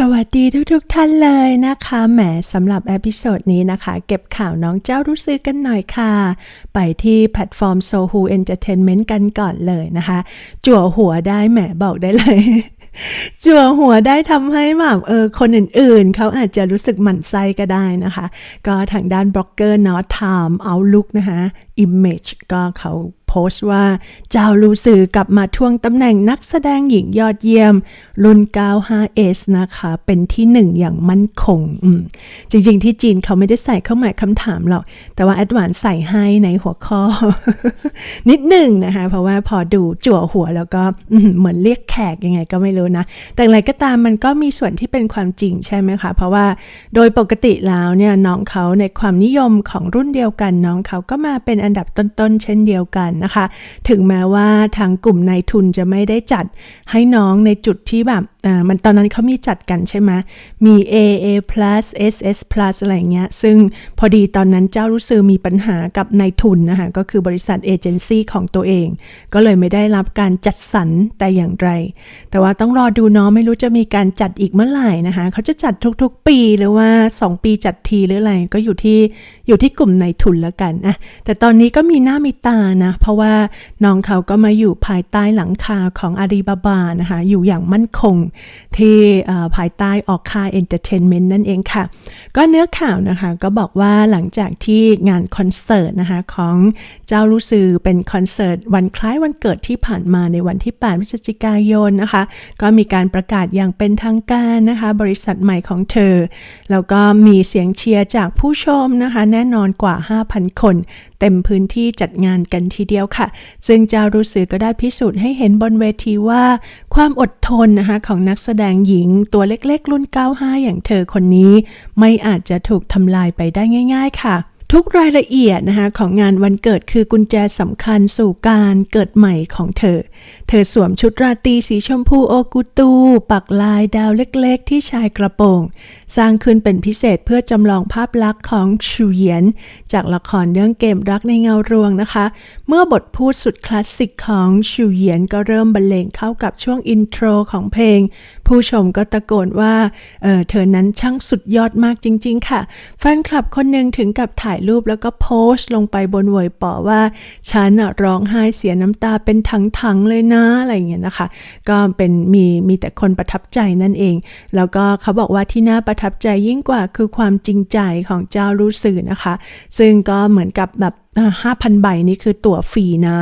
สวัสดีทุกๆทท่านเลยนะคะแหมสำหรับเอพิโซดนี้นะคะ เก็บข่าวน้องเจ้ารู้สึกกันหน่อยค่ะ ไปที่แพลตฟอร์ม Sohu Entertainment กันก่อนเลยนะคะ จั่วหัวได้แหมบอกได้เลยจั่วหัวได้ทำให้แบบเออคนอื่นๆ เขาอาจจะรู้สึกหมั่นไส้ก็ได้นะคะ ก็ทางด้านบล็อกเกอร์นอตไทม์เอาลุกนะคะ Image ก็เขา โพสต์ว่า เจ้าลูซือกลับมาทวงตำแหน่งนักแสดงหญิงยอดเยี่ยม รุ่น 95S นะคะ เป็นที่หนึ่งอย่างมั่นคง จริงๆ ที่จีนเขาไม่ได้ใส่เข้าหมายคำถามหรอก แต่ว่าแอดวานใส่ให้ในหัวข้อ นิดหนึ่งนะคะ เพราะว่าพอดูจั่วหัวแล้วก็เหมือนเรียกแขกยังไงก็ไม่รู้นะ แต่อะไรก็ตามมันก็มีส่วนที่เป็นความจริงใช่ไหมคะ เพราะว่าโดยปกติแล้วเนี่ยน้องเขาในความนิยมของรุ่นเดียวกันน้องเขาก็มาเป็นอันดับต้นๆเช่นเดียวกันนะคะ ถึงแม้ว่าทางกลุ่มนายทุนจะไม่ได้จัดให้น้องในจุดที่แบบ มันตอนนั้นเขามีจัดกันใช่ไหมมี A A plus S S plus อะไรเงี้ย ซึ่งพอดีตอนนั้นเจ้ารู้สึกมีปัญหากับนายทุนนะคะ ก็คือบริษัทเอเจนซี่ของตัวเอง ก็เลยไม่ได้รับการจัดสรรแต่อย่างไร แต่ว่าต้องรอดูเนาะไม่รู้จะมีการจัดอีกเมื่อไหร่นะคะ เขาจะจัดทุกๆ ปีหรือว่า 2 ปีจัดทีหรืออะไร ก็อยู่ที่อยู่ที่กลุ่มนายทุนแล้วกันอะแต่ตอนนี้ก็มีหน้ามีตานะ เพราะว่าน้องเขาก็มาอยู่ภายใต้หลังคาของอาลีบาบานะคะ อยู่อย่างมั่นคงที่ภายใต้ออกคาเอนเตอร์เทนเมนต์นั่นเองค่ะ ก็เนื้อข่าวนะคะก็บอกว่าหลังจากที่งานคอนเสิร์ตนะคะของเจ้ารู้สือเป็นคอนเสิร์ตวันคล้ายวันเกิดที่ผ่านมาในวันที่ 8 พฤศจิกายนนะคะ ก็มีการประกาศอย่างเป็นทางการนะคะ บริษัทใหม่ของเธอ แล้วก็มีเสียงเชียร์จากผู้ชมนะคะ แน่นอนกว่า 5,000 คน เต็มพื้นที่จัดงานกันทีเดียวค่ะ ซึ่งเจ้ารู้สึกก็ได้พิสูจน์ให้เห็นบนเวทีว่า ความอดทนนะคะของนักแสดงหญิงตัวเล็กๆ รุ่น 95 อย่างเธอคนนี้ ไม่อาจจะถูกทำลายไปได้ง่าย ๆ ค่ะ ทุกรายละเอียดนะคะของงานวันเกิดคือกุญแจสำคัญสู่การเกิดใหม่ของเธอ เธอสวมชุดราตรีสีชมพูโอกุตู ปักลายดาวเล็กๆ ที่ชายกระโปรง สร้างขึ้นเป็นพิเศษเพื่อจำลองภาพลักษณ์ของชูเยียน จากละครเรื่องเกมรักในเงารวงนะคะ เมื่อบทพูดสุดคลาสสิกของชูเยียนก็เริ่มบรรเลงเข้ากับช่วงอินโทรของเพลง ผู้ชมก็ตะโกนว่าเออเธอนั้นช่างสุดยอดมากจริง ๆ ค่ะ แฟนคลับคนหนึ่งถึงกับถ่ายรูปแล้วก็โพสต์ลงไปบนเวยปอว่า ฉันร้องไห้เสียน้ำตาเป็นถังๆเลยนะอะไรอย่างเงี้ยนะคะ ก็เป็นมีมีแต่คนประทับใจนั่นเอง แล้วก็เขาบอกว่าที่น่าประทับใจยิ่งกว่าคือความจริงใจของเจ้ารู้สื่อนะคะ ซึ่งก็เหมือนกับแบบ 5,000 ใบนี้คือตั๋วฟรีนะ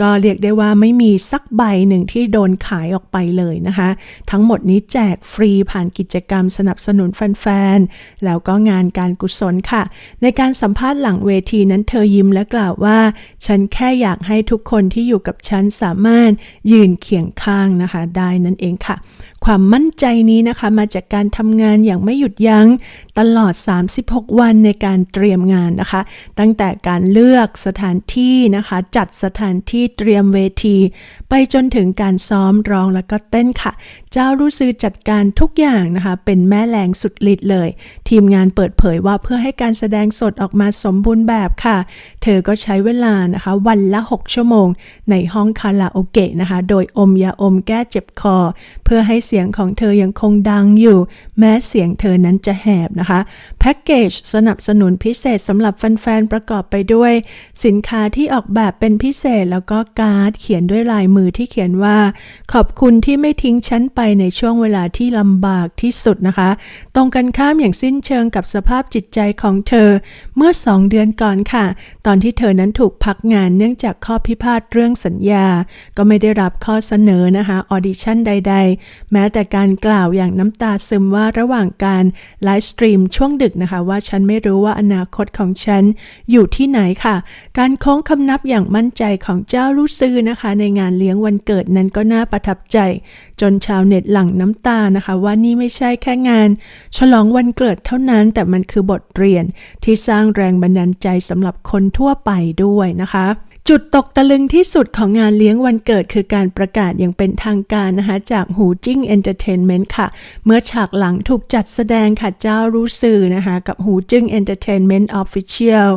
ก็เรียกได้ว่าไม่มีสักใบหนึ่งที่โดนขายออกไปเลยนะคะ ทั้งหมดนี้แจกฟรีผ่านกิจกรรมสนับสนุนแฟนๆ แล้วก็งานการกุศลค่ะ ในการสัมภาษณ์หลังเวทีนั้นเธอยิ้มและกล่าวว่า ฉันแค่อยากให้ทุกคนที่อยู่กับฉันสามารถยืนเคียงข้างนะคะ ได้นั่นเองค่ะ ความมั่นใจนี้นะคะมาจากการทำงานอย่างไม่หยุดยัง้งตลอด 36 วันในการเตรียมงานนะคะ ตั้งแต่การเลือกสถานที่นะคะ จัดสถานที่เตรียมเวที ไปจนถึงการซ้อมร้องแล้วก็เต้นค่ะเจ้ารู้ซื้อจัดการทุกอย่างนะคะ เป็นแม่แรงสุดฤทธิ์เลย ทีมงานเปิดเผยว่าเพื่อให้การแสดงสดออกมาสมบูรณ์แบบค่ะ เธอก็ใช้เวลานะคะ วันละ 6 ชั่วโมง ในห้องคาราโอเกะนะคะ โดยอมยาอมแก้เจ็บคอ เพื่อให้เสียงของเธอยังคงดังอยู่ แม้เสียงเธอนั้นจะแหบนะคะแพ็กเกจสนับสนุนพิเศษสำหรับแฟนๆประกอบไปด้วย สินค้าที่ออกแบบเป็นพิเศษแล้วก็การ์ดเขียนด้วยลายมือที่เขียนว่า ขอบคุณที่ไม่ทิ้งฉันไปไปในช่วงเวลาที่ลำบากที่สุดนะคะ ตรงกันข้ามอย่างสิ้นเชิงกับสภาพจิตใจของเธอ เมื่อสองเดือนก่อนค่ะ ตอนที่เธอนั้นถูกพักงานเนื่องจากข้อพิพาทเรื่องสัญญา ก็ไม่ได้รับข้อเสนอนะคะออดิชั่นใด ๆ แม้แต่การกล่าวอย่างน้ำตาซึมว่าระหว่างการไลฟ์สตรีมช่วงดึกนะคะ ว่าฉันไม่รู้ว่าอนาคตของฉันอยู่ที่ไหนค่ะ การโค้งคำนับอย่างมั่นใจของเจ้ารู้ซื้อนะคะ ในงานเลี้ยงวันเกิดนั้นก็น่าประทับใจ จนชาวเน็ตหลั่งน้ำตานะคะ ว่านี่ไม่ใช่แค่งาน ฉลองวันเกิดเท่านั้น แต่มันคือบทเรียนที่สร้างแรงบันดาลใจสำหรับคนทั่วไปด้วยนะคะ จุดตกตะลึงที่สุดของงานเลี้ยงวันเกิดคือการประกาศอย่างเป็นทางการนะคะจากหูจิ้งเอนเตอร์เทนเมนต์ค่ะ เมื่อฉากหลังถูกจัดแสดงค่ะเจ้ารู้สื่อนะคะกับหูจิ้งเอนเตอร์เทนเมนต์ออฟฟิเชียล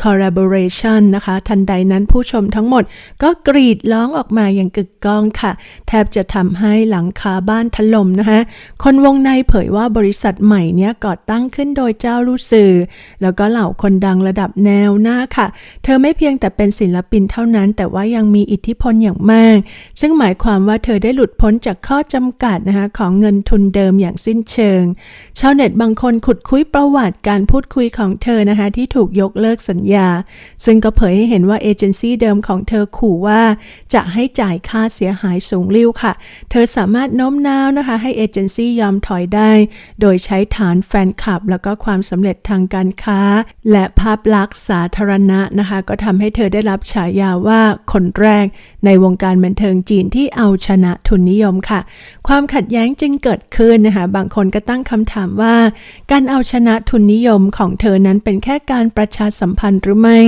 คอลลาบอร์เรชันนะคะ ทันใดนั้นผู้ชมทั้งหมดก็กรีดร้องออกมาอย่างกึกก้องค่ะ แทบจะทำให้หลังคาบ้านถล่มนะคะ คนวงในเผยว่าบริษัทใหม่เนี้ยก่อตั้งขึ้นโดยเจ้ารู้สื่อ แล้วก็เหล่าคนดังระดับแนวหน้าค่ะ เธอไม่เพียงแต่เป็นศิลปินเท่านั้น แต่ว่ายังมีอิทธิพลอย่างมาก ซึ่งหมายความว่าเธอได้หลุดพ้นจากข้อจำกัดนะคะของเงินทุนเดิมอย่างสิ้นเชิง ชาวเน็ตบางคนขุดคุยประวัติการพูดคุยของเธอนะคะที่ถูกยกเลิกสัญญา ซึ่งก็เผยให้เห็นว่าเอเจนซี่เดิมของเธอขู่ว่าจะให้จ่ายค่าเสียหายสูงลิ่วค่ะ เธอสามารถโน้มน้าวนะคะให้เอเจนซี่ยอมถอยได้ โดยใช้ฐานแฟนคลับ แล้วก็ความสำเร็จทางการค้า และภาพลักษณ์สาธารณะนะคะ ก็ทำให้เธอได้รับฉาายาว่าคนแรกในวงการบันเทิงจีนที่เอาชนะทุนนิยมค่ะ ความขัดแย้งจึงเกิดขึ้นนะคะ บางคนก็ตั้งคำถามว่า การเอาชนะทุนนิยมของเธอนั้นเป็นแค่การประชาสัมพันธ์หรือไม่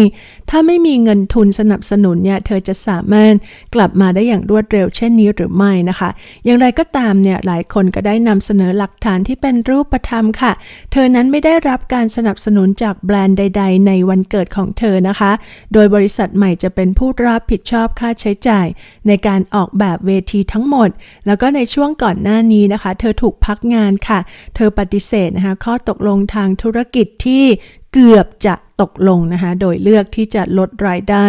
ถ้าไม่มีเงินทุนสนับสนุนเนี่ยเธอจะสามารถกลับมาได้อย่างรวดเร็วเช่นนี้หรือไม่นะคะ อย่างไรก็ตามเนี่ยหลายคนก็ได้นำเสนอหลักฐานที่เป็นรูปธรรมค่ะ เธอนั้นไม่ได้รับการสนับสนุนจากแบรนด์ใด ๆ ในวันเกิดของเธอนะคะ โดยบริษัทใหม่จะเป็นผู้รับผิดชอบค่าใช้จ่าย ในการออกแบบเวทีทั้งหมด แล้วก็ในช่วงก่อนหน้านี้นะคะ เธอถูกพักงานค่ะ เธอปฏิเสธนะคะข้อตกลงทางธุรกิจที่ เกือบจะตกลงนะคะ โดยเลือกที่จะลดรายได้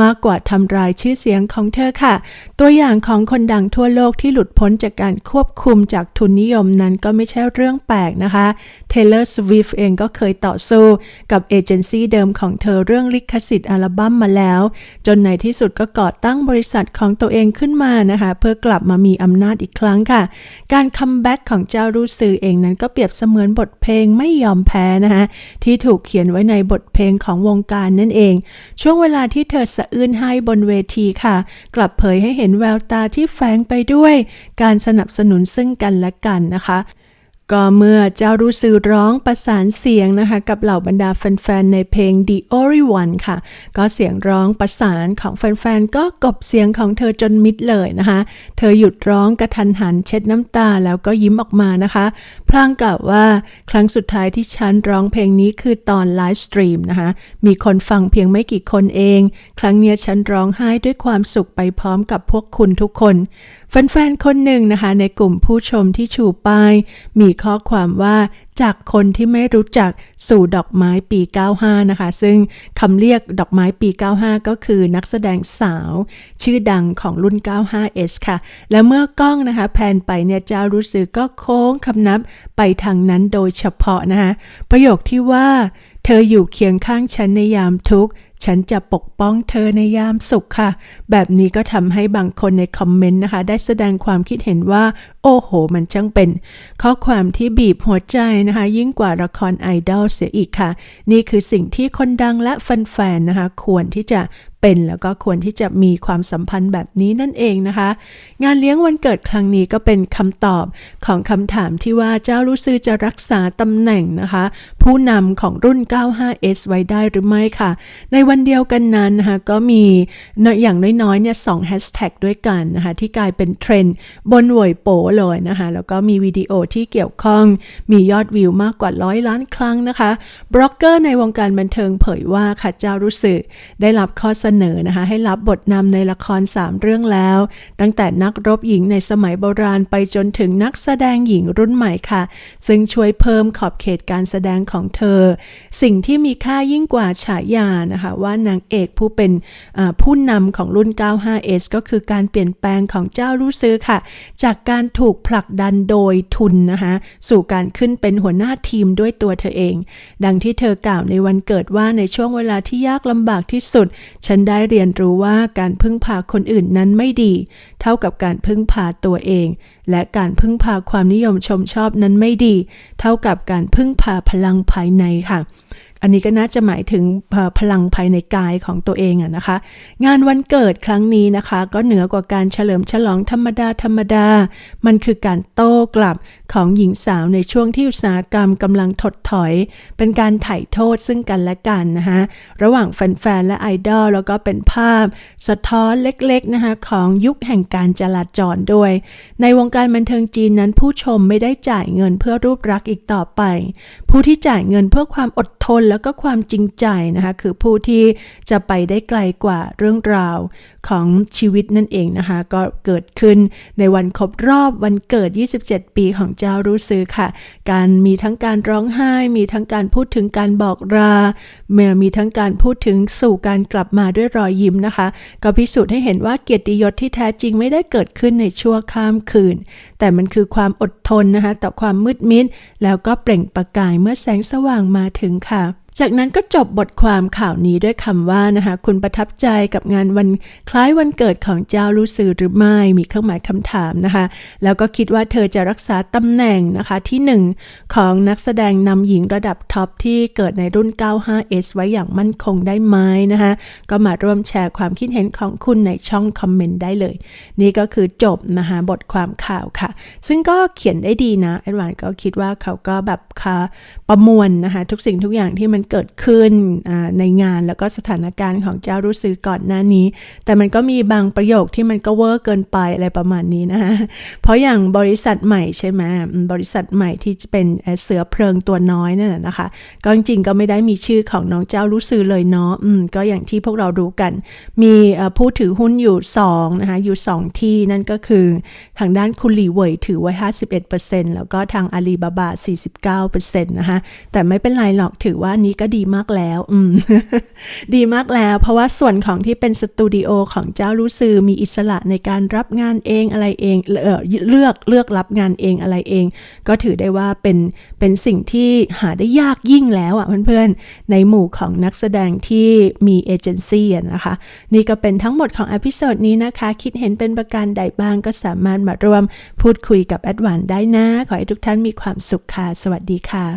มากกว่าทำลายชื่อเสียงของเธอค่ะ ตัวอย่างของคนดังทั่วโลกที่หลุดพ้นจากการควบคุมจากทุนนิยมนั้นก็ไม่ใช่เรื่องแปลกนะคะ Taylor Swift เองก็เคยต่อสู้กับเอเจนซี่เดิมของเธอเรื่องลิขสิทธิ์อัลบั้มมาแล้ว จนในที่สุดก็ก่อตั้งบริษัทของตัวเองขึ้นมานะคะ เพื่อกลับมามีอำนาจอีกครั้งค่ะ การคัมแบ็กของเจ้ารู้สื่อเองนั้นก็เปรียบเสมือนบทเพลงไม่ยอมแพ้นะคะที่ถูกเขียนไว้ในบทเพลงของวงการนั่นเอง ช่วงเวลาที่เธอสะอื้นให้บนเวทีค่ะ กลับเผยให้เห็นแววตาที่แฝงไปด้วย การสนับสนุนซึ่งกันและกันนะคะ ก็เมื่อเจ้ารู้สื่อร้องประสานเสียงนะคะ กับเหล่าบรรดาแฟนๆ ในเพลง The Only One ค่ะ ก็เสียงร้องประสานของแฟนๆ ก็กบเสียงของเธอจนมิดเลยนะคะ เธอหยุดร้องกระทันหันเช็ดน้ำตาแล้วก็ยิ้มออกมานะคะ พลางกล่าวว่าครั้งสุดท้ายที่ฉันร้องเพลงนี้คือตอนไลฟ์สตรีมนะคะ มีคนฟังเพียงไม่กี่คนเอง ครั้งเนี้ยฉันร้องไห้ด้วยความสุขไปพร้อมกับพวกคุณทุกคน แฟนๆ คนหนึ่งนะคะ ในกลุ่มผู้ชมที่ชูป้าย มีข้อความว่าจากคนที่ไม่รู้จักสู่ดอกไม้ปี 95 นะคะ ซึ่งคำเรียกดอกไม้ปี 95 ก็คือนักแสดงสาว ชื่อดังของรุ่น 95S ค่ะ และเมื่อกล้องนะคะแพนไปเนี่ยจารู้สึกก็โค้งคำนับไปทางนั้นโดยเฉพาะนะคะ ประโยคที่ว่า เธออยู่เคียงข้างฉันในยามทุกข์ ฉันจะปกป้องเธอในยามสุขค่ะ แบบนี้ก็ทำให้บางคนในคอมเมนต์นะคะ ได้แสดงความคิดเห็นว่า โอ้โห มันช่างเป็น ข้อความที่บีบหัวใจนะคะ ยิ่งกว่าละครไอดอลเสียอีกค่ะ นี่คือสิ่งที่คนดังและแฟนๆนะคะ ควรที่จะ เป็นแล้วก็ควรที่จะมีความสัมพันธ์แบบนี้นั่นเองนะคะ งานเลี้ยงวันเกิดครั้งนี้ก็เป็นคำตอบของคำถามที่ว่าเจ้ารู้ซือจะรักษาตำแหน่งนะคะ ผู้นำของรุ่น 95S ไว้ได้หรือไม่ค่ะ ในวันเดียวกันนั้นนะคะก็มีอย่างน้อยๆเนี่ยสองแฮชแท็กด้วยกันนะคะที่กลายเป็นเทรนด์บนหวยโปเลยนะคะ แล้วก็มีวิดีโอที่เกี่ยวข้องมียอดวิวมากกว่าร้อยล้านครั้งนะคะบล็อกเกอร์ในวงการบันเทิงเผยว่าค่ะเจ้ารู้สึกได้รับข้อเสนอนะคะให้รับบทนำในละคร 3 เรื่องแล้ว ตั้งแต่นักรบหญิงในสมัยโบราณไปจนถึงนักแสดงหญิงรุ่นใหม่ค่ะ ซึ่งช่วยเพิ่มขอบเขตการแสดงของเธอ สิ่งที่มีค่ายิ่งกว่าฉายานะคะว่านางเอกผู้เป็นผู้นำของรุ่น 95S ก็คือการเปลี่ยนแปลงของเจ้ารู้ซื้อค่ะ จากการถูกผลักดันโดยทุนนะคะสู่การขึ้นเป็นหัวหน้าทีมด้วยตัวเธอเอง ดังที่เธอกล่าวในวันเกิดว่าในช่วงเวลาที่ยากลำบากที่สุดฉันได้เรียนรู้ว่าการพึ่งพาคนอื่นนั้นไม่ดี เท่ากับการพึ่งพาตัวเอง และการพึ่งพาความนิยมชมชอบนั้นไม่ดี เท่ากับการพึ่งพาพลังภายในค่ะ อันนี้ก็น่าจะหมายถึงพลังภายในกายของตัวเองอะนะคะ งานวันเกิดครั้งนี้นะคะ ก็เหนือกว่าการเฉลิมฉลองธรรมดาธรรมดา มันคือการโต้กลับของหญิงสาวในช่วงที่อุตสาหกรรมกำลังถดถอย เป็นการไถ่โทษซึ่งกันและกันนะคะระหว่างแฟนๆและไอดอลแล้วก็เป็นภาพ สะท้อนเล็กๆนะคะของยุคแห่งการจราจรด้วย ในวงการบันเทิงจีนนั้นผู้ชมไม่ได้จ่ายเงินเพื่อรูปรักษ์อีกต่อไป ผู้ที่จ่ายเงินเพื่อความอดทนแล้วก็ความจริงใจนะคะคือผู้ที่จะไปได้ไกลกว่าเรื่องราวของชีวิตนั่นเองนะคะ ก็เกิดขึ้นในวันครบรอบวันเกิด 27 ปีของเจ้ารู้ซื้อค่ะ การมีทั้งการร้องไห้ มีทั้งการพูดถึงการบอกราเมื่อมีทั้งการพูดถึงสู่การกลับมาด้วยรอยยิ้มนะคะ ก็พิสูจน์ให้เห็นว่าเกียรติยศที่แท้จริงไม่ได้เกิดขึ้นในชั่วข้ามคืน แต่มันคือความอดทนนะคะต่อความมืดมิดแล้วก็เปล่งประกายเมื่อแสงสว่างมาถึงค่ะ จากนั้นก็จบบทความข่าวนี้ด้วยคำว่านะคะคุณประทับใจกับงานวันคล้ายวันเกิดของเจ้ารู้สื่อหรือไม่มีเครื่องหมายคำถามนะคะ แล้วก็คิดว่าเธอจะรักษาตำแหน่งนะคะที่หนึ่งของนักแสดงนำหญิงระดับท็อปที่เกิดในรุ่น 95S ไว้อย่างมั่นคงได้ไหมนะคะก็มาร่วมแชร์ความคิดเห็นของคุณในช่องคอมเมนต์ได้เลย นี่ก็คือจบนะคะบทความข่าวค่ะ ซึ่งก็เขียนได้ดีนะแอดวานก็คิดว่าเขาก็แบบค่ะประมวลนะคะทุกสิ่งทุกอย่างที่มันเกิดขึ้นในงานแล้วก็สถานการณ์ของเจ้ารู้ซื้อก่อนหน้านี้ แต่มันก็มีบางประโยคที่มันก็เวอร์เกินไปอะไรประมาณนี้นะคะเพราะอย่างบริษัทใหม่ใช่ไหมบริษัทใหม่ที่จะเป็นเสือเพลิงตัวน้อยนั่นนะนะคะ ก็จริงๆก็ไม่ได้มีชื่อของน้องเจ้ารู้ซื้อเลยเนาะก็อย่างที่พวกเรารู้กัน มีผู้ถือหุ้นอยู่2นะคะอยู่ 2 ที่นั่นก็คือทางด้านคุณหลีเว่ยถือไว้ 51%แล้วก็ทางอาลีบาบา49%นะคะแต่ไม่เป็นไรหรอกถือว่านี้ก็ดีมากแล้ว อืม ดีมากแล้ว เพราะว่าส่วนของที่เป็นสตูดิโอของเจ้ารู้ซือมีอิสระในการรับงานเองอะไรเองเออเลือกเลือกรับงานเองอะไรเอง ก็ถือได้ว่าเป็นเป็นสิ่งที่หาได้ยากยิ่งแล้วอะเพื่อนๆ ในหมู่ของนักแสดงที่มีเอเจนซี่นะคะ นี่ก็เป็นทั้งหมดของอพิโซดนี้นะคะ คิดเห็นเป็นประการใดบ้างก็สามารถมาร่วมพูดคุยกับแอดวานได้นะ ขอให้ทุกท่านมีความสุขค่ะ สวัสดีค่ะ